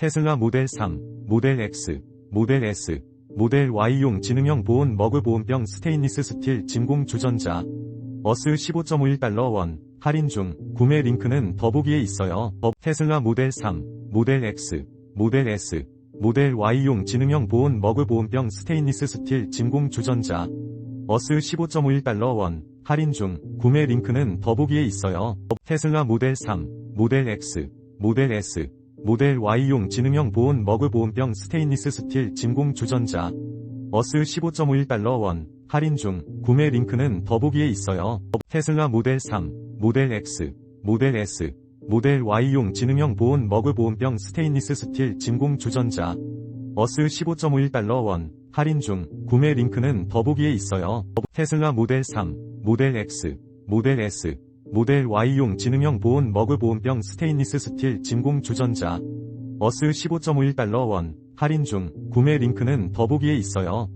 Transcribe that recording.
테슬라 모델 3, 모델 X, 모델 S, 모델 Y용 지능형 보온 머그 보온병 스테인리스 스틸 진공 주전자. 어스 15.51달러 원. 할인 중. 구매 링크는 더보기에 있어요. 업 테슬라 모델 3, 모델 X, 모델 S, 모델 Y용 지능형 보온 머그 보온병 스테인리스 스틸 진공 주전자. 어스 15.51달러 원. 할인 중. 구매 링크는 더보기에 있어요. 업 테슬라 모델 3, 모델 X, 모델 S, 모델 Y용 지능형 보온 머그 보온병 스테인리스 스틸 진공 주전자. 어스 15.51달러 원. 할인 중. 구매 링크는 더보기에 있어요. 테슬라 모델 3, 모델 X, 모델 S, 모델 Y용 지능형 보온 머그 보온병 스테인리스 스틸 진공 주전자. 어스 15.51달러 원. 할인 중. 구매 링크는 더보기에 있어요. 테슬라 모델 3, 모델 X, 모델 S, 모델 Y용 지능형 보온 머그 보온병 스테인리스 스틸 진공 주전자. 어스 15.51달러 원. 할인 중. 구매 링크는 더보기에 있어요.